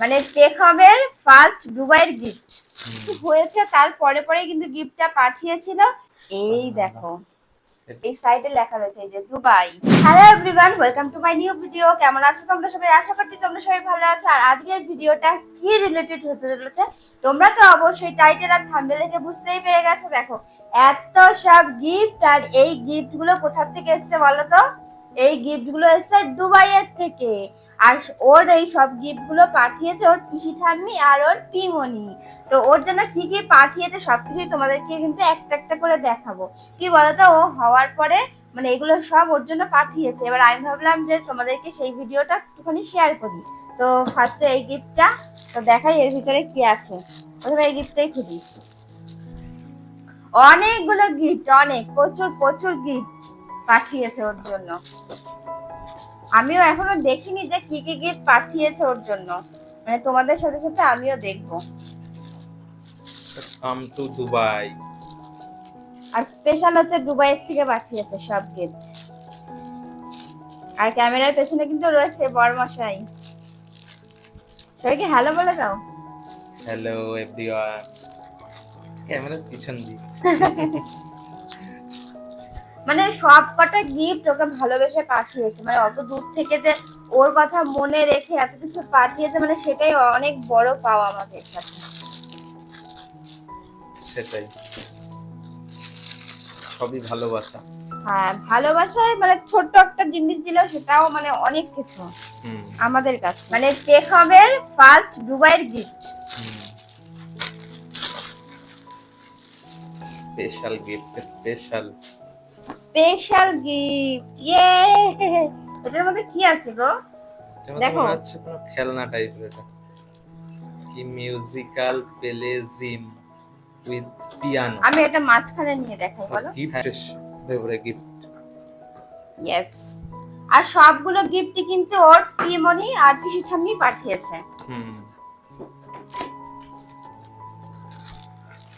মানে পেখমের ফার্স্ট দুবাইয়ের গিফট হয়েছে তারপরে পরে পরে কিন্তু গিফটটা পাঠিয়েছিল। এই দেখো এই সাইডে লেখা রয়েছে যে Dubai. Hello everyone welcome to my new video কেমন আছো তোমরা সবাই? আশা করছি তোমরা সবাই ভালো আছো। আর আজকের ভিডিওটা কি রিলেটেড হতে চলেছে? তোমরা তো অবশ্যই টাইটেল আর থাম্বনেল দেখে বুঝতেই পেরে গেছো। দেখো এত সব গিফট আর এই গিফটগুলো কোথা থেকে এসেছে বলো তো? এই গিফটগুলো এসেছে দুবাইয়ের থেকে। আর ওর এই সব গিফটগুলো পাঠিয়েছে ওর পিসি ঠাম্মি আর ওর পিমনি। তো ওর জন্য কি কি পাঠিয়েছে সবকিছুই তোমাদেরকে কিন্তু একটা একটা করে দেখাবো। কি বলতো? ও হওয়ার পরে মানে এগুলো সব ওর জন্য পাঠিয়েছে। এবার আমি ভাবলাম যে তোমাদেরকে সেই ভিডিওটা একটুখানি শেয়ার করি। তো ফার্স্টে এই গিফটটা তো দেখাই এর ভিতরে কি আছে। প্রথমে এই গিফটটাই খুঁজি। অনেকগুলো গিফট অনেক, প্রচুর প্রচুর গিফট পাঠিয়েছে ওর জন্য। আমিও এখনও দেখিনি যে কি কি গিফট পাঠিয়েছে ওর জন্য। মানে তোমাদের সাথে সাথে আমিও দেখব। Come to Dubai. R special হচ্ছে দুবাই থেকে পাঠিয়েছে সব গিফট আর ক্যামেরার পেছনে কিন্তু রয়েছে বরমশাই। সবাইকে হ্যালো বলে দাও। হ্যালো এভরিওয়ান ক্যামেরার পিছন দিয়ে মানে সব কটা গিফট ওকে ভালোবেসে পাঠিয়েছে। মানে অত দূর থেকে যে ওর কথা মনে রেখে এত কিছু পাঠিয়েছে মানে সেটাই অনেক বড় পাওয়া আমাদের কাছে। সেটাই। সবই ভালোবাসা। হ্যাঁ ভালোবাসায় মানে ছোট্ট একটা জিনিস দিলেও সেটাও মানে অনেক কিছু আমাদের কাছে। মানে পেখমের ফার্স্ট দুবাইয়ের gift special gift special special gift ইয়ে এটার মধ্যে কি আছে গো? দেখো। হচ্ছে কোনো খেলনা টাইপের এটা। কি মিউজিক্যাল প্লেজিম উইথ পিয়ানো আমি এটা মাঝখানে নিয়ে দেখাই বলো। গিফট ফেভারিট গিফট ইয়েস আর সবগুলো গিফটই কিন্তু ওর প্রিয়মণি আর পিসি ঠাম্মি পাঠিয়েছে। হুম।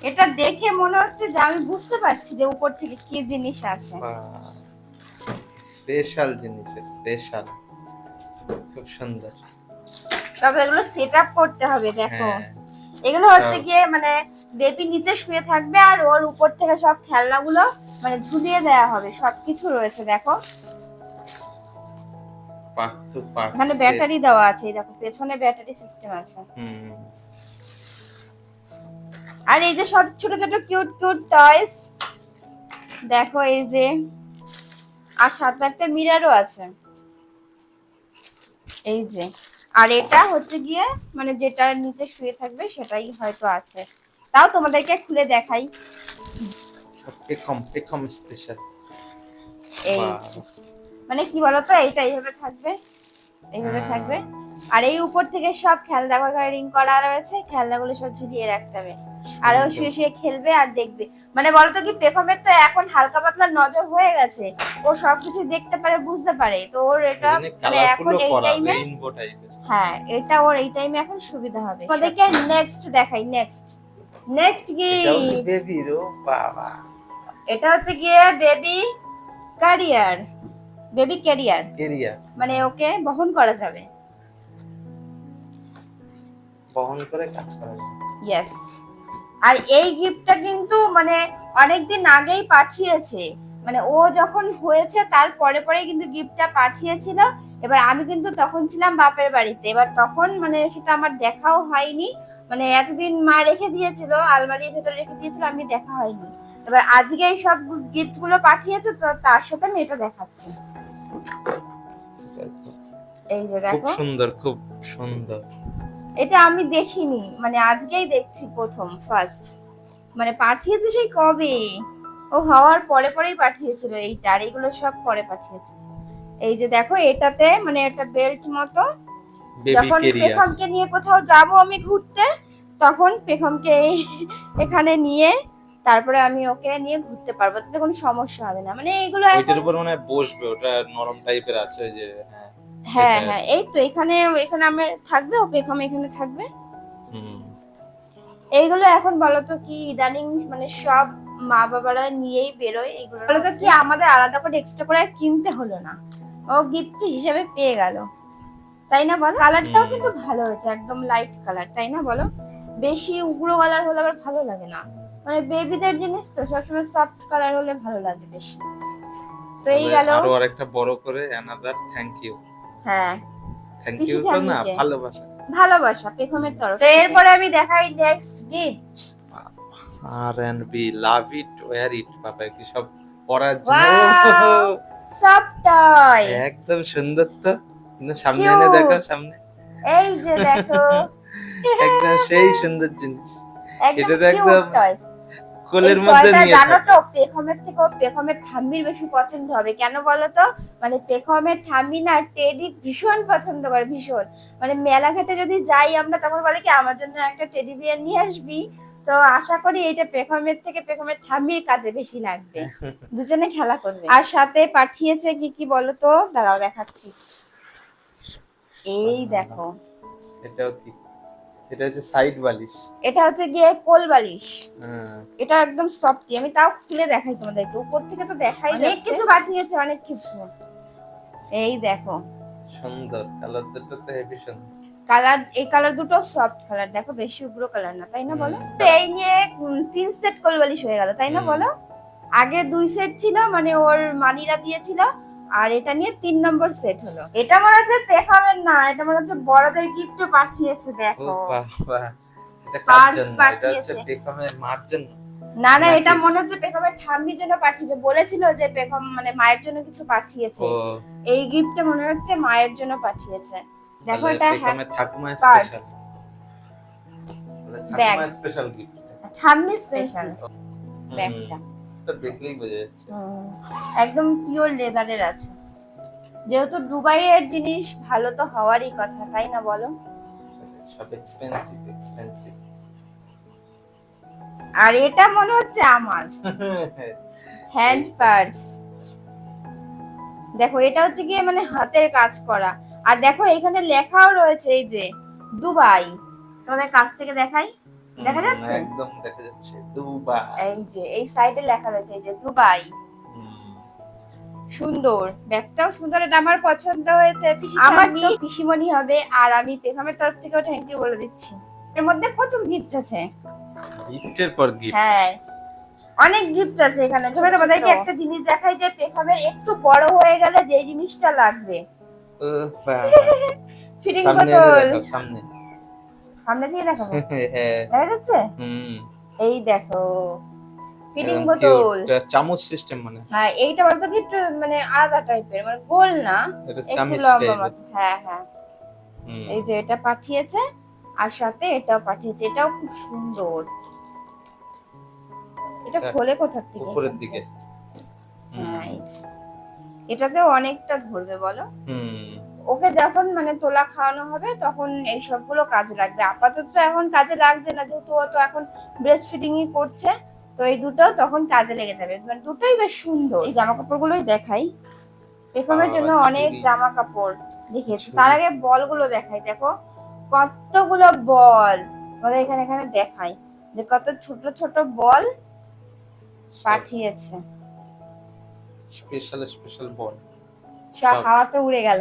এটা দেখে মনে হচ্ছে যে আমি বুঝতে পারছি যে উপর থেকে কি জিনিস আছে। স্পেশাল জিনিস স্পেশাল খুব সুন্দর। তবে এগুলো সেট আপ করতে হবে দেখো। হ্যাঁ। এগুলো হচ্ছে সব- গিয়ে মানে বেবি নিচে শুয়ে থাকবে আর ওর উপর থেকে সব খেলনাগুলো মানে ঝুলিয়ে দেওয়া হবে। সবকিছু রয়েছে দেখো। এখানে ব্যাটারি দেওয়া আছে এই দেখো পেছনে ব্যাটারি সিস্টেম আছে। হুম। আর এই যে সব ছোট ছোট কিউট কিউট টয়স দেখো এই যে আর সাথে একটা মিরারও আছে। এই যে আর এটা হচ্ছে গিয়ে মানে যেটার নিচে শুয়ে থাকবে সেটাই হয়তো আছে। তাও তোমাদেরকে খুলে দেখাই। স্পেশাল এই মানে কি বলতো এইটা এইভাবে থাকবে এইভাবে হ্যাঁ। থাকবে। আর এই উপর থেকে সব খেলনা দেখো রিং করা রয়েছে খেলনাগুলো সব ঝুলিয়ে রাখতে হবে। আর ও শুয়ে শুয়ে খেলবে আর দেখবে। মানে বলতো কি পেখমের তো এখন হালকা পাতলা নজর হয়ে গেছে। ও সবকিছু দেখতে পারে বুঝতে পারে। তো ওর এটা মানে এখন এই টাইমে হ্যাঁ এটা ওর এই টাইমে এখন সুবিধা হবে। ওদেরকে নেক্সট দেখাই নেক্সট নেক্সট কি? বেবির ও বাবা। এটা হচ্ছে গিয়ে baby carrier baby carrier carrier মানে ওকে বহন করা যাবে। বহন করে কাজ করা যায় ইয়েস আর এই গিফটটা কিন্তু মানে অনেকদিন আগেই পাঠিয়েছে। মানে ও যখন হয়েছে তার পরে পরে কিন্তু গিফটটা পাঠিয়েছিল। এবার আমি কিন্তু তখন ছিলাম বাপের বাড়িতে। এবার তখন মানে সেটা আমার দেখাও হয়নি। মানে এতদিন মা রেখে দিয়েছিল আলমারির ভেতরে রেখে দিয়েছিল আমি দেখা হয়নি। এবার আজকে এই সব গিফটগুলো পাঠিয়েছে তো তার সাথে আমি এটা দেখাচ্ছি। এই যে দেখো। খুব সুন্দর খুব সুন্দর। এটা আমি দেখিনি মানে আজকেই দেখছি প্রথম ফার্স্ট মানে পাঠিয়েছে সেই কবে? ও হওয়ার পরে পরেই পাঠিয়েছিল এইটা আর এগুলো সব পরে পাঠিয়েছে। এই যে দেখো এটাতে মানে একটা বেল্ট মতো যখন পেখমকে নিয়ে কোথাও যাব আমি ঘুরতে তখন পেখমকে এখানে নিয়ে তারপরে আমি ওকে নিয়ে ঘুরতে পারব। তাতে কোনো সমস্যা হবে না। মানে এইগুলো ওইটার উপর মানে বসবে ওটা নরম টাইপের আছে যে হ্যাঁ। হ্যাঁ হ্যাঁ এই তো এখানে এখানে আমার থাকবে ও পেখম এখানে থাকবে। এইগুলো এখন বলতো কি ইদানিং মানে সব মা বাবারা নিয়েই বেরোয় এগুলো বলতো কি আমাদের আলাদা করে এক্সট্রা করে আর কিনতে হলো না। ও গিফট হিসেবে পেয়ে গেল। তাই না বলো? কালারটাও কিন্তু ভালো হয়েছে একদম লাইট কালার তাই না বলো? বেশি উগ্র কালার হলে আবার ভালো লাগে না। মানে বেবিদের জিনিস তো সবসময় সফট কালার হলে ভালো লাগে বেশি। তো এই গেল। আরও আরেকটা বড় করে অ্যানাদার থ্যাংক ইউ হ্যাঁ। থ্যাংক ইউ তো না ভালোবাসা। ভালোবাসা পেখমের তরফ এরপরে আমি দেখাই next gift R and be love it wear it বাবা কি সব Wow! জন্য। সফট টয় একদম সুন্দর তো। কিন্তু সামনে এনে দেখো সামনে। এই যে দেখো। একদম সেই সুন্দর জিনিস। এটা তো একদম টয় কোলের মধ্যে নিয়ে জানো তো পেখমের থেকেও পেখমের ঠাম্মির বেশি পছন্দ হবে। কেন বলো তো মানে পেখমের ঠাম্মি না টেডি ভীষণ পছন্দ করে ভীষণ। মানে মেলা ঘাটে যদি যাই আমরা তখন বলে কি আমার জন্য একটা টেডি বিয়ার নিয়ে আসবি? তো আশা করি এটা পেখমের থেকে পেখমের ঠাম্মির কাজে বেশি লাগবে। দুজনে খেলা করবে। আর সাথে পাঠিয়েছে কি কি বলো তো দাঁড়াও দেখাচ্ছি। এই দেখো। এটাও কি এটা হচ্ছে সাইড বালিশ। এটা হচ্ছে গিয়ে কোল বালিশ। হ্যাঁ। এটা একদম সফটি আমি তাও খুলে দেখাই তোমাদেরকে। উপর থেকে তো দেখাই অনেক কিছু পাঠিয়েছে অনেক কিছু। এই দেখো। সুন্দর। কালার দুটো তো হেভি সুন্দর। কালার এই কালার দুটো সফট কালার দেখো বেশি উগ্র কালার না তাই না বলো? এই নিয়ে তিন সেট কোলবালিশ হয়ে গেল তাই না বলো? আগে দুই সেট ছিল মানে ওর মানিরা দিয়েছিল। আর এটা নিয়ে তিন নম্বর সেট হলো। এটা মনে হচ্ছে পেখাবেন না এটা মনে হচ্ছে বড়দের গিফট পাঠিয়েছে দেখো। বাবা এটা কার Purse জন্য? এটা হচ্ছে পাঠিয়েছে। বেকমের মার জন্য? না না এটা মনে হচ্ছে পেখমের ঠাম্মির জন্য পাঠিয়েছে বলেছিল যে পেখম মানে মায়ের জন্য কিছু পাঠিয়েছে। এই গিফটটা মনে হচ্ছে মায়ের জন্য পাঠিয়েছে। দেখো এটা ঠাকুমা স্পেশাল ঠাকুমা স্পেশাল গিফট ঠাম্মি স্পেশাল ব্যাগটা দেখলেই বোঝা যাচ্ছে। একদম পিওর লেদারের আছে। যেহেতু দুবাইয়ের জিনিস ভালো তো হওয়ারই কথা তাই না বলো? সব এক্সপেন্সিভ এক্সপেন্সিভ আর এটা মনে হচ্ছে আমার। হ্যান্ড পার্স দেখো এটা হচ্ছে গিয়ে মানে হাতের কাজ করা। আর দেখো এখানে লেখাও রয়েছে এই যে দুবাই। তোমাদের কাছ থেকে দেখাই। দেখা যাচ্ছে? একদম দেখা যাচ্ছে। দুবাই। এই যে এই সাইডে লেখা রয়েছে এই যে দুবাই। সুন্দর। ব্যাগটাও সুন্দর এটা আমার পছন্দ হয়েছে। আমার তো পিসিমণি হবে আর আমি পেখামের তরফ থেকেও থ্যাংক ইউ বলে দিচ্ছি। এর মধ্যে প্রচুর গিফট আছে। গিফটের পর গিফট হ্যাঁ। অনেক গিফট আছে এখানে। তবে তোমাদেরকে একটা জিনিস দেখাই যে পেখামের একটু বড় হয়ে গেলে যে জিনিসটা লাগবে। ফিটিং বোতল। সামনে। সামনে দিয়ে দেখাবো? হ্যাঁ। দেখা যাচ্ছে? হুম। এই দেখো। ফিটিং বোতল এটা চামচ সিস্টেম মানে। হ্যাঁ এইটা বলতো কি একটু মানে আলাদা টাইপের মানে গোল না। এটা চামচ টাইপের হ্যাঁ হ্যাঁ। এই যে এটা পাঠিয়েছে আর সাথে এটাও পাঠিয়েছে। এটাও খুব সুন্দর। এটা খোলে কোথার থেকে? উপরের দিকে। হ্যাঁ। এটাতেও অনেকটা ধরবে বলো? হুম। ওকে যখন মানে তোলা খাওয়ানো হবে তখন এই সবগুলো কাজে লাগবে। আপাতত তো এখন কাজে লাগছে না যেহেতু ও তো এখন ব্রেস্ট ফিডিংই করছে তো এই দুটো তখন কাজে লেগে যাবে। মানে দুটোই বেশ সুন্দর। এই জামা কাপড়গুলোই দেখাই পেখমের জন্য অনেক জামা কাপড় দেখিয়েছি। তার আগে বলগুলো দেখাই দেখো। কতগুলো বল। আমাদের এখানে এখানে দেখাই যে কত ছোট ছোট বল পাঠিয়েছে। Special special ball. সব। হাওয়াতে উড়ে গেল।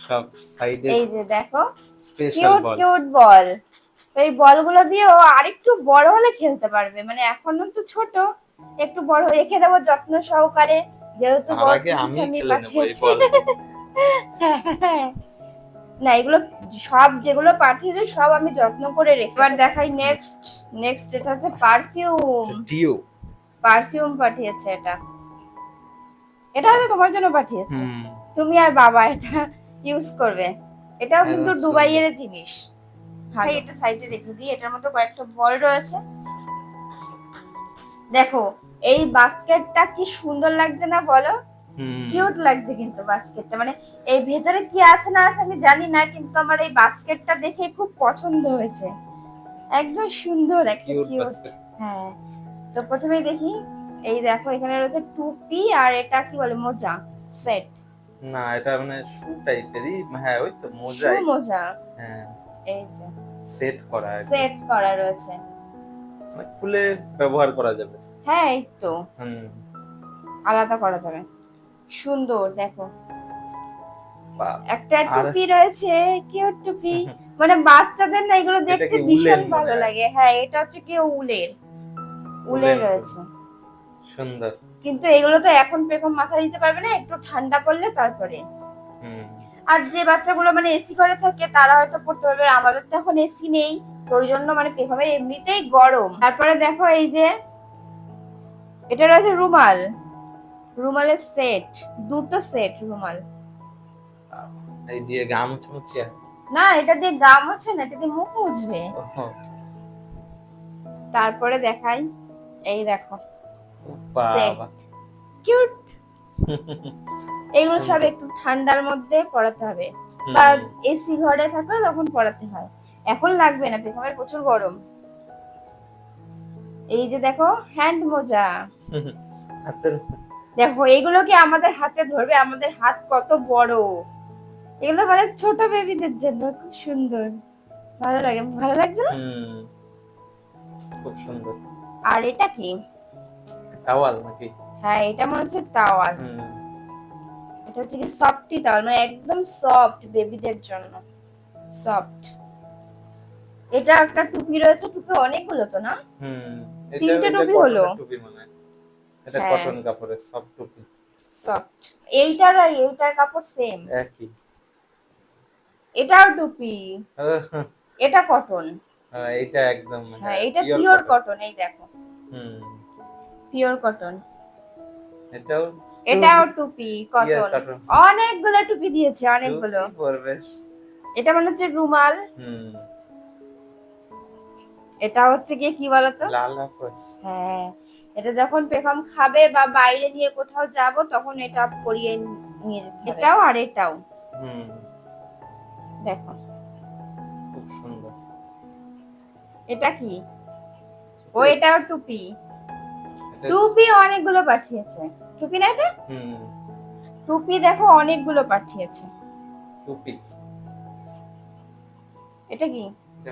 সব সাইডে এই যে দেখো special cute ball cute ball তো এই বলগুলো দিয়ে ও আরেকটু বড় হলে খেলতে পারবে। মানে এখনও তো ছোট একটু বড় রেখে দেবো যত্ন সহকারে। যেহেতু। না এগুলো সব যেগুলো পাঠিয়েছে সব আমি যত্ন করে রেখে এবার দেখাই নেক্সট নেক্সট এটা হচ্ছে পারফিউম ডিও পারফিউম পাঠিয়েছে এটা। এটা হয়তো তোমার জন্য পাঠিয়েছে। তুমি আর বাবা এটা ইউজ করবে। এটাও কিন্তু দুবাইয়ের জিনিস। ভাই এটা সাইডে রেখে দিই। এটার মধ্যে কয়েকটা বল রয়েছে। দেখো এই বাস্কেটটা কি সুন্দর লাগছে না বলো? কিউট লাগছে কিন্তু বাস্কেটটা। মানে এই ভেতরে কি আছে না আছে আমি জানি না কিন্তু আমার এই বাস্কেটটা দেখে খুব পছন্দ হয়েছে। একদম সুন্দর একটা কিউট কিউট হ্যাঁ। তো প্রথমে দেখি এই দেখো এখানে রয়েছে টুপি আর এটা কি বলে মোজা সেট। না এটা মানে শু টাইপেরই হ্যাঁ ওই তো মোজা। শু মোজা। হ্যাঁ। এই যে। সেট করা। সেট করা রয়েছে। মানে খুলে ব্যবহার করা যাবে। হ্যাঁ এই তো। হুম। আলাদা করা যাবে। সুন্দর দেখো। একটা টুপি রয়েছে কিউট টুপি। মানে বাচ্চাদের না এগুলো দেখতে ভীষণ ভালো লাগে। হ্যাঁ এটা হচ্ছে কি উলের। উলের রয়েছে। সুন্দর। কিন্তু এগুলো তো এখন পেখম মাথা দিতে পারবে না একটু ঠান্ডা পড়লে তারপরে। আর যে বাচ্চাগুলো মানে এসি ঘরে থাকে তারা হয়তো পড়তে পারবে আমাদের তো এখন এসি নেই তো ওই জন্য মানে পেখমের এমনিতেই গরম। তারপরে দেখো এই যে এটা রয়েছে রুমাল। রুমালের সেট দুটো সেট রুমাল। এই দিয়ে গাম মুছিয়া না এটা দিয়ে গাম আছে না এটা দিয়ে মুখ মুছবে। তারপরে দেখাই এই দেখো। বাবা কিউট এগুলো সব একটু ঠান্ডার মধ্যে পড়াতে হবে। বা এসি ঘরে থাকলে তখন পড়াতে হয়। এখন লাগবে না পেখমের প্রচুর গরম। এই যে দেখো হ্যান্ড মোজা। দেখো এগুলো কি আমাদের হাতে ধরবে? আমাদের হাত কত বড়। এগুলো মানে ছোট বেবিদের জন্য খুব সুন্দর। ভালো লাগে ভালো লাগছে না? খুব সুন্দর। আর এটা কি? টাওয়াল নাকি? হ্যাঁ এটা মনে হচ্ছে টাওয়াল হুম। এটা হচ্ছে কি সফটি টাওয়াল মানে একদম সফট বেবিদের জন্য। সফট। এটা একটা টুপি রয়েছে টুপি অনেকগুলো তো না? হুম তিনটে টুপি হলো। টুপি মনে এটা হ্যাঁ। কটন কাপড়ের সব টুপি। সফট। এইটার আর এইটার কাপড় সেম একই। এটাও টুপি। এটা কটন। হ্যাঁ, এইটা একদম হ্যাঁ এটা পিওর কটন এই দেখো। হুম। পিওর কটন এটাও এটাও টুপি কটন অনেকগুলো টুপি দিয়েছে অনেকগুলো। এটা মনে হচ্ছে রুমাল। এটা হচ্ছে গিয়ে কি বলতো? লাল হাফস হ্যাঁ। এটা যখন পেখম খাবে বা বাইরে নিয়ে কোথাও যাব তখন এটা পরিয়ে নিয়ে যেতে। এটাও আর এটাও। হুম। দেখো। খুব সুন্দর। এটা কি? ও এটাও টুপি। টুপি অনেকগুলো পাঠিয়েছে। টুপি না এটা? হুম। টুপি দেখো অনেকগুলো পাঠিয়েছে। টুপি। এটা কি?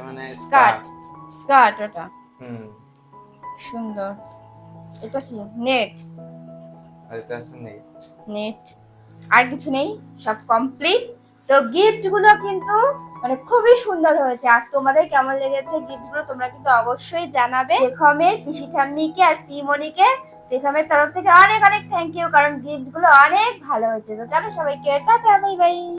মানে স্কার্ট। স্কার্ট। ওটা। হুম। সুন্দর। এটা কি? নেট। আর এটা আছে নেট। নেট। আর কিছু নেই? সব কমপ্লিট তো গিফটগুলো কিন্তু মানে খুবই সুন্দর হয়েছে। আর তোমাদের কেমন লেগেছে গিফটগুলো তোমরা কিন্তু অবশ্যই জানাবে। রেখমের পিসি ঠাম্মিকে আর পিমনিকে রেখমের তরফ থেকে অনেক অনেক থ্যাংক ইউ কারণ গিফটগুলো অনেক ভালো হয়েছে। তো চলো সবাইকে, টাটা বাই বাই